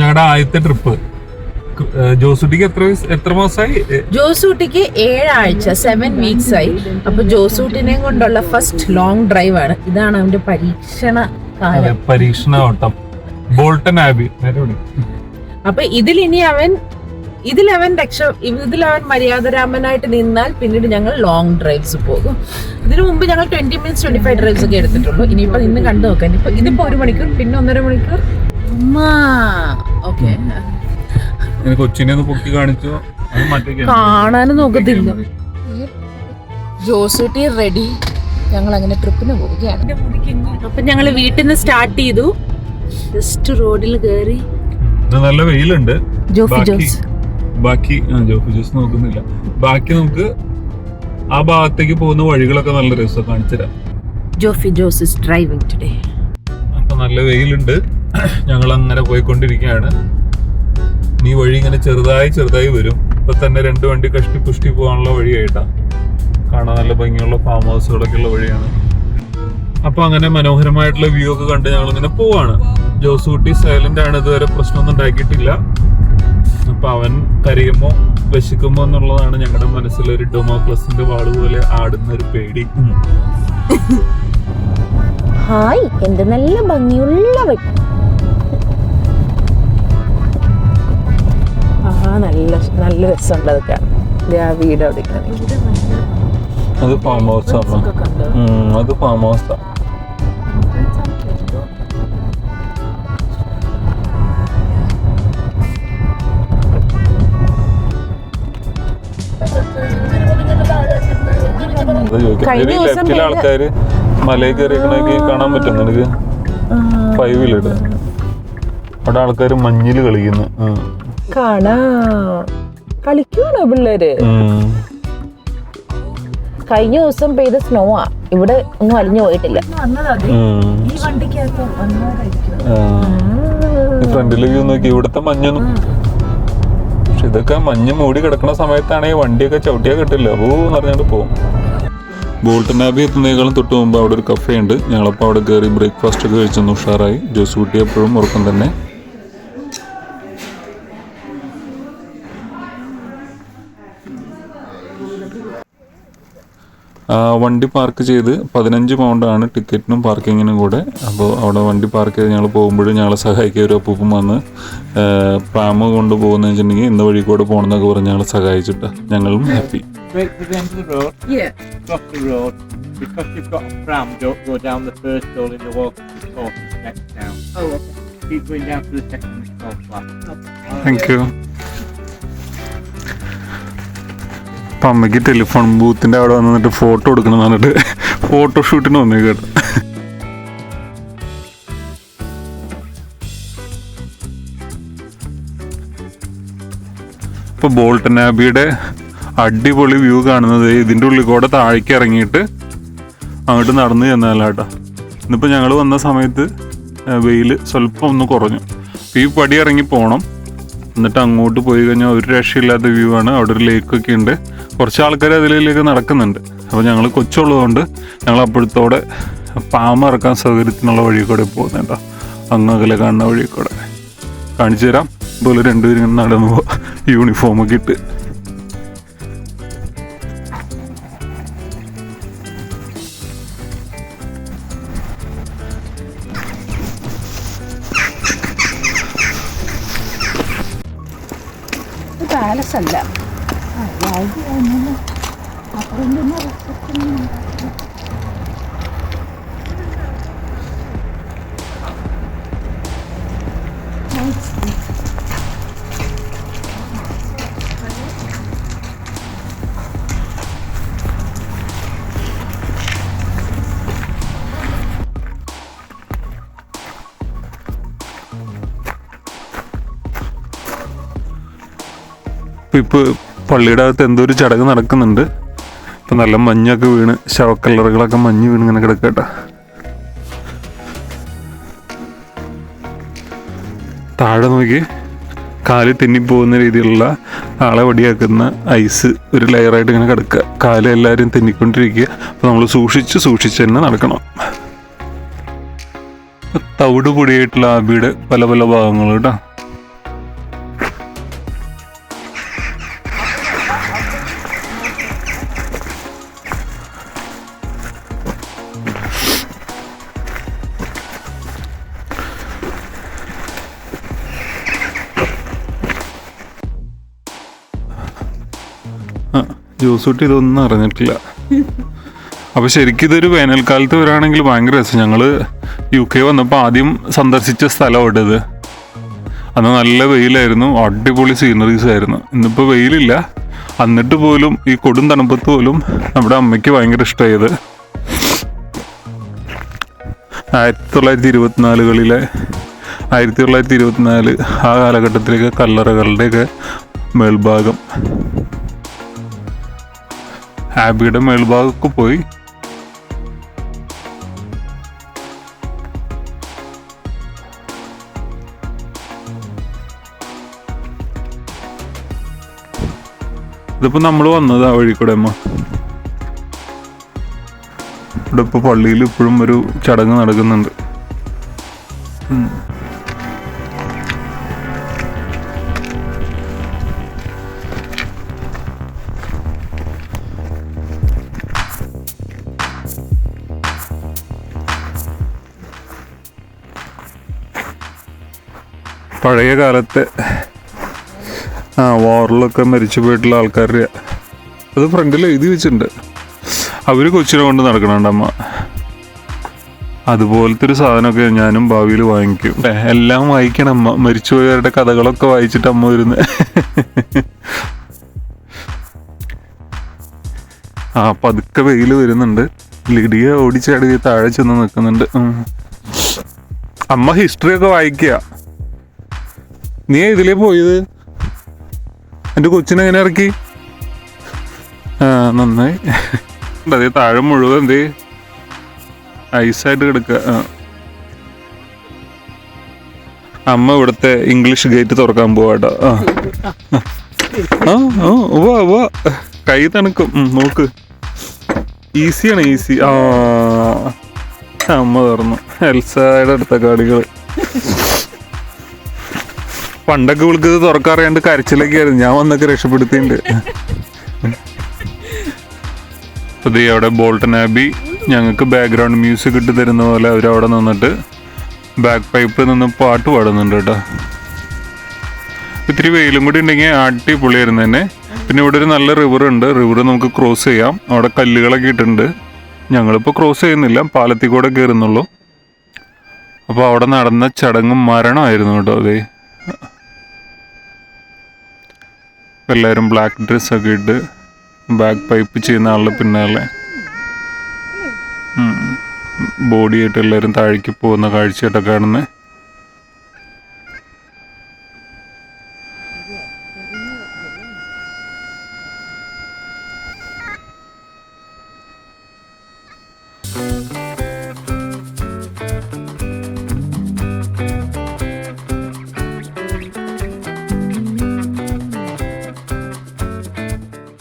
ഞങ്ങളുടെ ആദ്യത്തെ ട്രിപ്പ്. ജോസൂട്ടിക്ക് എത്ര എത്ര മാസമായി ജോസൂട്ടിക്ക് ഏഴാഴ്ച സെവൻ വീക്സ് ആയി. അപ്പൊ ജോസൂട്ടിനെ കൊണ്ടുള്ള ഫസ്റ്റ് ലോങ് ഡ്രൈവ് ആണ്. ഇതാണ് അവന്റെ പരീക്ഷണ പരീക്ഷണ ഓട്ടം. Bolton Abbey. അപ്പൊ ഇതിൽ ഇനി അവൻ ഇതിൽ അവൻ രക്ഷ ഇതിൽ അവൻ മര്യാദരാമനായിട്ട് നിന്നാൽ പിന്നീട് ഞങ്ങൾ ലോങ് ഡ്രൈവ്സ് പോകും. ഇതിനു മുമ്പ് ഞങ്ങൾ twenty minutes twenty five drives ഒക്കെ എടുത്തിട്ടുള്ളൂ. ഇനിയിപ്പോ ഇന്ന് കണ്ടു നോക്കാൻ ഇപ്പൊ ഇതിപ്പോ ഒരു മണിക്കൂർ പിന്നെ ഒന്നര മണിക്കൂർ. ഓക്കെ. ഇങ്ങനെ കൊച്ചിനെ ഒന്ന് പൊക്കി കാണിച്ചു. കാണാനും നോക്കത്തില്ല. ജോസൂട്ടി റെഡി. ഞങ്ങൾ അങ്ങനെ ട്രിപ്പിന് പോവുകയാണ്. അപ്പൊ ഞങ്ങൾ വീട്ടിൽ നിന്ന് സ്റ്റാർട്ട് ചെയ്തു. ജസ്റ്റ് റോഡിൽ കയറി നല്ല വെയിലുണ്ട്. ജോഫി ബാക്കി- ജോസ്. ബാക്കി ജോഫി ജോസ് നോക്കുന്നില്ല. ബാക്കി നമുക്ക് ആ ഭാഗത്തേക്ക് പോകുന്ന വഴികളൊക്കെ നല്ല രസം കാണിച്ചുതരാം. Jofi Jose is driving today. അപ്പൊ നല്ല വെയിലുണ്ട്. ഞങ്ങൾ അങ്ങനെ പോയിക്കൊണ്ടിരിക്കുകയാണ്. നീ വഴി ഇങ്ങനെ ചെറുതായി ചെറുതായി വരും. ഇപ്പൊ തന്നെ രണ്ട് വണ്ടി കഷ്ടി പുഷ്ടി പോകാനുള്ള വഴിയായിട്ടാ. കാണാൻ നല്ല ഭംഗിയുള്ള ഫാം ഹൗസുകളൊക്കെ ഉള്ള വഴിയാണ്. അപ്പൊ അങ്ങനെ മനോഹരമായിട്ടുള്ള വ്യൂ ഒക്കെ കണ്ട് ഞങ്ങൾ ഇങ്ങനെ പോവാണ്. ജോസൂട്ടി സൈലന്റ് ആണ് ഇതുവരെ പ്രശ്നമൊന്നും ഉണ്ടാക്കിയിട്ടില്ല. അപ്പൊ അവൻ കരയുമോ വിശക്കുമോ എന്നുള്ളതാണ് ഞങ്ങളുടെ മനസ്സിൽ ഒരു ഡൊമോക്ലസിന്റെ വാൾ പോലെ ആടുന്ന ഒരു പേടി. ഹായ് എന്ത് നല്ല ഭംഗിയുള്ള വഴി. നല്ല രസമുണ്ട് അതൊക്കെ. ആ വീട് അവിടെ അത് ഫാം ഹൗസ് അത് ഫാം ഹൗസാ ആൾക്കാര് മലയിൽ കയറിക്കണമെങ്കിൽ കാണാൻ പറ്റും. നിനക്ക് ഫൈവിലിട് അവിടെ ആൾക്കാർ മഞ്ഞിൽ കളിക്കുന്നു. കാണാ. കളിക്കുവാണോ പിള്ളേര്. കഴിഞ്ഞ ദിവസം പെയ്ത സ്നോ ആ. ഇവിടെ ഒന്നും അലിഞ്ഞു പോയിട്ടില്ല. വ്യൂ നോക്കി ഇവിടുത്തെ മഞ്ഞൊന്നും. പക്ഷെ ഇതൊക്കെ മഞ്ഞ് മൂടി കിടക്കുന്ന സമയത്താണെങ്കിൽ വണ്ടിയൊക്കെ ചവിട്ടിയാ കിട്ടില്ല? ഓ എന്ന് പറഞ്ഞിട്ട് പോകും ബോൾട്ടൻ ആബി എത്തുന്നതിനേക്കാളും തൊട്ട് മുമ്പ് അവിടെ ഒരു കഫേ ഉണ്ട്. ഞങ്ങളപ്പോൾ അവിടെ കയറി ബ്രേക്ക്ഫാസ്റ്റ് ഒക്കെ കഴിച്ചൊന്ന് ഉഷാറായി. ജോസ് കുട്ടി എപ്പോഴും ഉറക്കം തന്നെ. വണ്ടി പാർക്ക് ചെയ്ത് പതിനഞ്ച് പൗണ്ടാണ് ടിക്കറ്റിനും പാർക്കിങ്ങിനും കൂടെ. അപ്പോൾ അവിടെ വണ്ടി പാർക്ക് ചെയ്ത് ഞങ്ങൾ പോകുമ്പോഴും ഞങ്ങളെ സഹായിക്കുക ഒരു അപ്പൂപ്പം വന്ന് പ്രാമ കൊണ്ട് പോകുന്ന വെച്ചിട്ടുണ്ടെങ്കിൽ ഇന്ന വഴി കൂടെ പോകണമെന്നൊക്കെ പറഞ്ഞ് ഞങ്ങളെ സഹായിച്ചിട്ട്. ഞങ്ങളും happy thank you the end of the road, cross the road. Because you've got a pram, don't go down the first hole in the walk to the next town. Keep going down to the second it's called flat. അപ്പം അമ്മയ്ക്ക് telephone ബൂത്തിന്റെ അവിടെ വന്നിട്ട് photo എടുക്കണം എന്ന് പറഞ്ഞിട്ട് ഫോട്ടോഷൂട്ടിന് വന്നേ കേട്ടോ ഇപ്പോൾ ബോൾട്ടൻ ആബിയുടെ അടിപൊളി വ്യൂ കാണുന്നത് ഇതിന്റെ ഉള്ളിൽ കൂടെ താഴേക്ക് ഇറങ്ങിയിട്ട് അങ്ങോട്ട് നടന്നു ചെന്നാലാട്ടോ ഇന്നിപ്പോൾ ഞങ്ങൾ വന്ന സമയത്ത് വെയിൽ സ്വല്പം ഒന്ന് കുറഞ്ഞു. ഈ പടി ഇറങ്ങി പോകണം എന്നിട്ട് അങ്ങോട്ട് പോയി കഴിഞ്ഞാൽ ഒരു രക്ഷയില്ലാത്ത വ്യൂ ആണ്. അവിടെ ഒരു ലേക്കൊക്കെ ഉണ്ട്. കുറച്ച് ആൾക്കാർ അതിലേക്ക് നടക്കുന്നുണ്ട്. അപ്പോൾ ഞങ്ങൾ കൊച്ചുള്ളതുകൊണ്ട് ഞങ്ങൾ അപ്പോഴത്തോടെ പാമ്പ് ഇറക്കാൻ സൗകര്യത്തിനുള്ള വഴി കൂടെ പോകുന്നുണ്ടോ. അങ്ങകലെ കാണുന്ന വഴി കൂടെ. കാണിച്ചു തരാം. ഇതുപോലെ രണ്ടുപേരും നടന്നു യൂണിഫോമൊക്കെ ഇട്ട്. 여기 오면은 앞으로 눈으로 쏟는 것 같아요. 그, 그, പള്ളിയുടെ അകത്ത് എന്തോ ഒരു ചടങ്ങ് നടക്കുന്നുണ്ട്. ഇപ്പം നല്ല മഞ്ഞൊക്കെ വീണ് ശവക്കല്ലറുകളൊക്കെ മഞ്ഞ് വീണ് ഇങ്ങനെ കിടക്കട്ടെ. താഴെ നോക്കി കാൽ തെന്നിപ്പോകുന്ന രീതിയിലുള്ള ആളെ വടിയാക്കുന്ന ഐസ് ഒരു ലെയറായിട്ട് ഇങ്ങനെ കിടക്കുക. കാൽ എല്ലാവരും തെന്നിക്കൊണ്ടിരിക്കുക. അപ്പോൾ നമ്മൾ സൂക്ഷിച്ച് സൂക്ഷിച്ച് തന്നെ നടക്കണം. തവിട് പൊടിയായിട്ടുള്ള ആബിയുടെ പല പല ഭാഗങ്ങൾ കേട്ടോ. ജോസൂട്ടി ഇതൊന്നും അറിഞ്ഞിട്ടില്ല. അപ്പൊ ശരിക്കും ഇതൊരു വേനൽക്കാലത്ത് വരാണെങ്കിൽ ഭയങ്കര രസം. ഞങ്ങൾ യു കെ വന്നപ്പോൾ ആദ്യം സന്ദർശിച്ച സ്ഥലമാണ് ഇത് അന്ന് നല്ല വെയിലായിരുന്നു അടിപൊളി സീനറീസ് ആയിരുന്നു. ഇന്നിപ്പോൾ വെയിലില്ല. എന്നിട്ട് പോലും ഈ കൊടും തണുപ്പത്ത് പോലും നമ്മുടെ അമ്മയ്ക്ക് ഭയങ്കര ഇഷ്ടമായത് ആയിരത്തി തൊള്ളായിരത്തി ഇരുപത്തിനാലുകളിലെ ആയിരത്തി തൊള്ളായിരത്തി ഇരുപത്തിനാല് ആ കാലഘട്ടത്തിലേക്ക് കല്ലറകളുടെയൊക്കെ മേൽഭാഗം. ആബിയുടെ മേൽഭാഗമൊക്കെ പോയി. ഇതിപ്പോ നമ്മൾ വന്നത് ആ വഴി കൂടെ അമ്മ. ഇവിടെ ഇപ്പൊ പള്ളിയിൽ ഇപ്പോഴും ഒരു ചടങ്ങ് നടക്കുന്നുണ്ട്. പഴയ കാലത്തെ ആ വാറിലൊക്കെ മരിച്ചു പോയിട്ടുള്ള ആൾക്കാരുടെ അത് ഫ്രണ്ടിൽ എഴുതി വെച്ചിട്ടുണ്ട്. അവർ കൊച്ചിനെ കൊണ്ട് നടക്കണുണ്ട് അമ്മ. അതുപോലത്തെ ഒരു സാധനമൊക്കെ ഞാനും ഭാവിയിൽ വാങ്ങിക്കും. എല്ലാം വായിക്കണം അമ്മ. മരിച്ചുപോയവരുടെ കഥകളൊക്കെ വായിച്ചിട്ട് അമ്മ വരുന്ന. ആ പതുക്കെ വെയിൽ വരുന്നുണ്ട്. ലിഡിയ ഓടിച്ചാടി താഴെ ചെന്ന് നിൽക്കുന്നുണ്ട്. അമ്മ ഹിസ്റ്ററി ഒക്കെ വായിക്കുക. നീ ഇതിലേ പോയത്? എന്റെ കൊച്ചിനെ എങ്ങനെ ഇറക്കി? ആ നന്നായി. താഴെ മുഴുവൻ എന്തേ? ഐസായിട്ട് കിടക്കുക ആ. അമ്മ ഇവിടുത്തെ ഇംഗ്ലീഷ് ഗേറ്റ് തുറക്കാൻ പോവാട്ടോ. ആ. ആ വാ ഉവ്വ കൈ തണുക്കും. നോക്ക്. ഈസിയാണ് ഈസി. ആ. അമ്മ തുറന്നു. എൽസയുടെ അടുത്ത കാടികൾ പണ്ടൊക്കെ ഇവൾക്ക് ഇത് തുറക്കാറിയാണ്ട് കരച്ചിലൊക്കെ ആയിരുന്നു ഞാൻ വന്നൊക്കെ രക്ഷപ്പെടുത്തിയിട്ടുണ്ട് അത് അവിടെ ബോൾട്ടൺ ആബി. ഞങ്ങൾക്ക് ബാക്ക്ഗ്രൗണ്ട് മ്യൂസിക് ഇട്ട് തരുന്ന പോലെ അവരവിടെ നിന്നിട്ട് ബാക്ക് പൈപ്പിൽ നിന്ന് പാട്ട് പാടുന്നുണ്ട് കേട്ടോ. ഇത്തിരി വെയിലും കൂടി ഉണ്ടെങ്കിൽ അടിപൊളിയായിരുന്നു തന്നെ. പിന്നെ ഇവിടെ ഒരു നല്ല റിവർ ഉണ്ട്. റിവർ നമുക്ക് ക്രോസ് ചെയ്യാം. അവിടെ കല്ലുകളൊക്കെ ഇട്ടുണ്ട് ഞങ്ങളിപ്പോൾ ക്രോസ് ചെയ്യുന്നില്ല. പാലത്തിൽ കൂടെ കയറുന്നുള്ളൂ അപ്പോൾ അവിടെ നടന്ന ചടങ്ങ് മരണമായിരുന്നു കേട്ടോ. അതെ എല്ലാവരും ബ്ലാക്ക് ഡ്രസ്സൊക്കെ ഇട്ട് ബാക്ക് പൈപ്പ് ചെയ്യുന്ന ആളുടെ പിന്നാലെ. ബോഡിയായിട്ട് എല്ലാവരും താഴേക്ക് പോകുന്ന കാഴ്ചയായിട്ടൊക്കെ കാണുന്നത്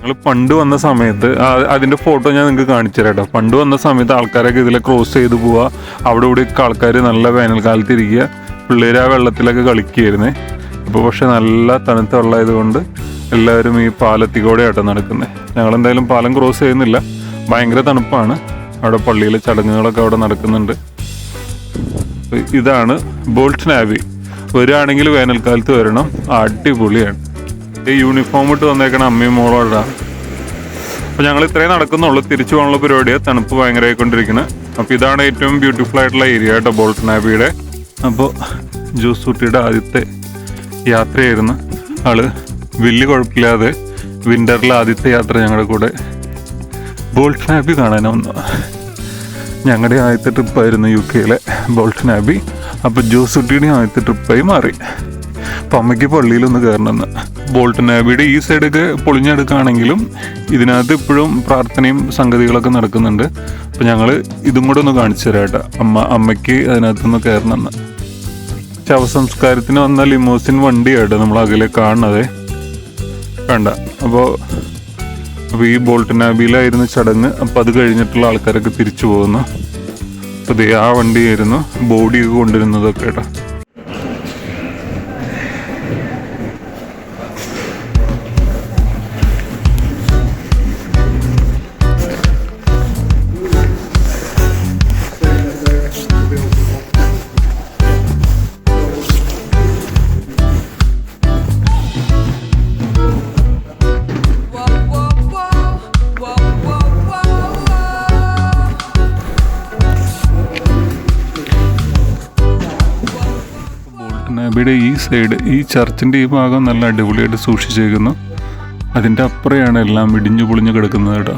ഞങ്ങൾ പണ്ട് വന്ന സമയത്ത് അതിന്റെ ഫോട്ടോ ഞാൻ നിങ്ങൾക്ക് കാണിച്ചു തരാം പണ്ട് വന്ന സമയത്ത് ആൾക്കാരൊക്കെ ഇതിലെ ക്രോസ് ചെയ്ത് പോവുക അവിടെ ഇവിടെയൊക്കെ ആൾക്കാർ നല്ല വേനൽക്കാലത്ത് ഇരിക്കുക. പിള്ളേർ ആ വെള്ളത്തിലൊക്കെ കളിക്കുകയായിരുന്നേ ഇപ്പോൾ പക്ഷെ നല്ല തണുത്ത വെള്ളമായതുകൊണ്ട് എല്ലാവരും ഈ പാലത്തിൽ കൂടെ ആട്ടോ നടക്കുന്നത് ഞങ്ങൾ എന്തായാലും പാലം ക്രോസ് ചെയ്യുന്നില്ല. ഭയങ്കര തണുപ്പാണ്. അവിടെ പള്ളിയിലെ ചടങ്ങുകളൊക്കെ അവിടെ നടക്കുന്നുണ്ട്. ഇതാണ് ബോൾട്ട് നാവി. വരികയാണെങ്കിൽ വേനൽക്കാലത്ത് വരണം. അടിപൊളിയാണ്. യൂണിഫോം ഇട്ട് വന്നേക്കണ അമ്മയും മോളോടാ അപ്പൊ ഞങ്ങൾ ഇത്രയും നടക്കുന്നുള്ളൂ. തിരിച്ചു പോകാനുള്ള പരിപാടിയാണ് തണുപ്പ് ഭയങ്കരമായിക്കൊണ്ടിരിക്കുന്നത് അപ്പൊ ഇതാണ് ഏറ്റവും ബ്യൂട്ടിഫുൾ ആയിട്ടുള്ള ഏരിയ കേട്ടോ ബോൾട്ടൺ ആബിയുടെ. അപ്പോൾ ജ്യൂസ് കുട്ടിയുടെ ആദ്യത്തെ യാത്രയായിരുന്നു. ആൾ വലിയ കുഴപ്പമില്ലാതെ വിന്ററിലെ ആദ്യത്തെ യാത്ര ഞങ്ങളുടെ കൂടെ ബോൾട്ടൺ ആബി കാണാൻ വന്നു. ഞങ്ങളുടെ ആദ്യത്തെ ട്രിപ്പായിരുന്നു യു കെയിലെ ബോൾട്ടൺ ആബി. അപ്പോൾ ജോസ് കുട്ടിയുടെ ആദ്യത്തെ ട്രിപ്പായി മാറി. അപ്പം അമ്മയ്ക്ക് പള്ളിയിലൊന്ന് കയറണമെന്ന്. ബോൾട്ടൺ വീട് ഈ സൈഡൊക്കെ പൊളിഞ്ഞെടുക്കുകയാണെങ്കിലും ഇതിനകത്ത് ഇപ്പോഴും പ്രാർത്ഥനയും സംഗതികളൊക്കെ നടക്കുന്നുണ്ട്. അപ്പം ഞങ്ങൾ ഇതും കൂടെ ഒന്ന് കാണിച്ചു തരാം കേട്ടോ. അമ്മ അമ്മയ്ക്ക് അതിനകത്തൊന്ന് കയറണമെന്ന്. ശവസംസ്കാരത്തിന് വന്ന ലിമോസിൻ വണ്ടിയായിട്ട് നമ്മൾ അകലെ കാണുന്നത്. വേണ്ട അപ്പോൾ അപ്പോൾ ഈ ബോൾട്ടൺ ആബിയിലായിരുന്നു ചടങ്ങ്. അപ്പോൾ അത് കഴിഞ്ഞിട്ടുള്ള ആൾക്കാരൊക്കെ തിരിച്ചു പോകുന്നു. അപ്പോൾ ദേ ആ വണ്ടിയായിരുന്നു ബോഡിയൊക്കെ കൊണ്ടുവരുന്നതൊക്കെ കേട്ടോ. നബിയുടെ ഈ സൈഡ് ഈ ചർച്ചിന്റെ ഈ ഭാഗം നല്ല അടിപൊളിയായിട്ട് സൂക്ഷിച്ചേക്കുന്നു. അതിന്റെ അപ്പുറയാണ് എല്ലാം ഇടിഞ്ഞു പൊളിഞ്ഞു കിടക്കുന്നത് കേട്ടോ.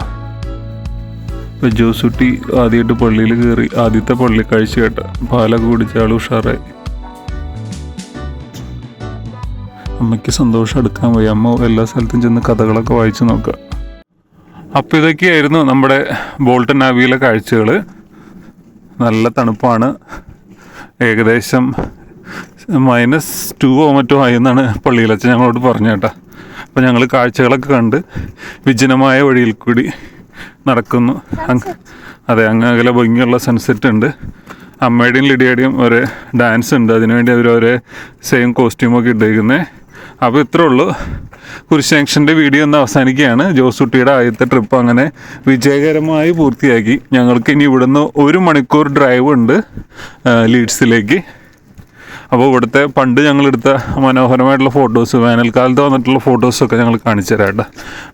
ഇപ്പോൾ ജോസുട്ടി ആദ്യമായിട്ട് പള്ളിയിൽ കയറി ആദ്യത്തെ പള്ളി കഴിച്ചു കേട്ട പാലൊക്കെ കുടിച്ച ആൾ ഉഷാറായി. അമ്മയ്ക്ക് സന്തോഷം എടുക്കാൻ പോയി അമ്മ എല്ലാ സ്ഥലത്തും ചെന്ന് കഥകളൊക്കെ വായിച്ചു നോക്കുക. അപ്പോൾ ഇതൊക്കെയായിരുന്നു നമ്മുടെ ബോൾട്ടൻ ആവിയിലെ കാഴ്ചകൾ നല്ല തണുപ്പാണ്. ഏകദേശം മൈനസ് ടുവോ മറ്റോ ആയി എന്നാണ് പള്ളിയിലച്ഛൻ ഞങ്ങളോട് പറഞ്ഞു കേട്ടോ. അപ്പോൾ ഞങ്ങൾ കാഴ്ചകളൊക്കെ കണ്ട് വിജനമായ വഴിയിൽ കൂടി നടക്കുന്നു. അതെ അങ്ങ് അകലെ ഭംഗിയുള്ള സൺസെറ്റ് ഉണ്ട്. അമ്മയുടെയും ലിഡിയുടെയും ഒരു ഡാൻസ് ഉണ്ട്. അതിനുവേണ്ടി അവർ ഒരേ സെയിം കോസ്റ്റ്യൂമൊക്കെ ഇട്ടേക്കുന്നത് അപ്പോൾ ഇത്രേ ഉള്ളൂ. കുരിശ് ജംഗ്ഷന്റെ വീഡിയോ ഒന്ന് അവസാനിക്കുകയാണ്. ജോസുട്ടിയുടെ ആദ്യത്തെ ട്രിപ്പ് അങ്ങനെ വിജയകരമായി പൂർത്തിയാക്കി. ഞങ്ങൾക്ക് ഇനി ഇവിടുന്ന് ഒരു മണിക്കൂർ ഡ്രൈവ് ഉണ്ട് ലീഡ്സിലേക്ക് അപ്പോൾ ഇവിടുത്തെ പണ്ട് ഞങ്ങളെടുത്ത മനോഹരമായിട്ടുള്ള ഫോട്ടോസ് വേനൽക്കാലത്ത് വന്നിട്ടുള്ള ഫോട്ടോസൊക്കെ ഞങ്ങൾ കാണിച്ചു തരാം കേട്ടോ.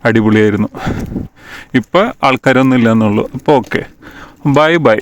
അടിപൊളിയായിരുന്നു. ഇപ്പം ആൾക്കാരൊന്നും ഇല്ല എന്നുള്ളൂ അപ്പോൾ ഓക്കെ. Bye bye.